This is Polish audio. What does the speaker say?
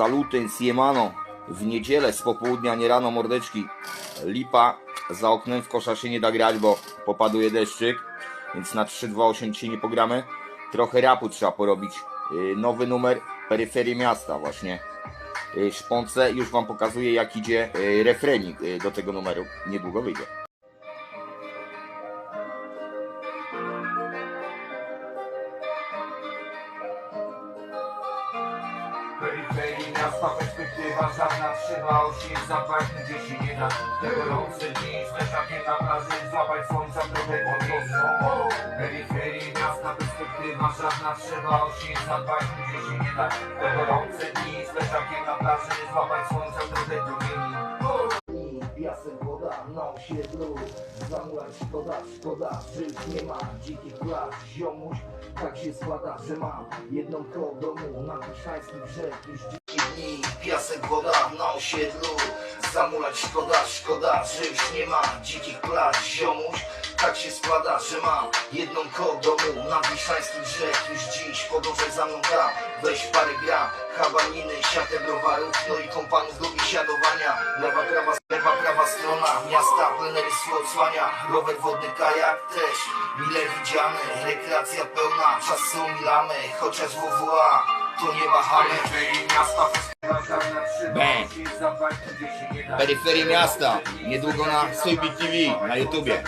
Saluty, Siemano. W niedzielę z popołudnia, nie rano, mordeczki. Lipa, za oknem w kosza się nie da grać, bo popaduje deszczyk. Więc na 3-2-8 dzisiaj nie pogramy. Trochę rapu trzeba porobić. Yy, Nowy numer, peryferii miasta właśnie. Yy, Szponce, już wam pokazuję jak idzie yy, refrenik do tego numeru. Niedługo wyjdzie. Peryferii miasta, perspektywa żadna Trzeba ośmieć zapach, gdzie się nie da. Gorące dni z leżakiem na plaży Złapać słońca trochę pod nosą Peryferii miasta, perspektywa żadna Trzeba ośmieć zapach, gdzie się nie da. Gorące dni z leżakiem na plaży Złapać słońca trochę promieni Piasek, woda na osiedlu Zamulać szkoda, szkoda, już nie ma. Dzikich plaż Ziomuś, tak się składa, że mam jedną koło domu Na Wiszański brzeg już dni Piasek, woda na osiedlu. Zamulać szkoda, szkoda, że już nie ma dzikich plaż Ziomuś, tak się składa, że mam jedną koło domu Na Wiszański brzeg już dziś Podążaj za mną tam, weź parę gram Habaniny, siatę browarów No i kompanów lubi siadowania Lewa, prawa, lewa, prawa strona Miasta, plenery odsłania. Rower wodny, kajak też Mile widziany, rekreacja pełna Czas są milamy, chociaż WWA To nie wahamy Bang. Peryferii miasta, niedługo na Sojbit TV na YouTubie.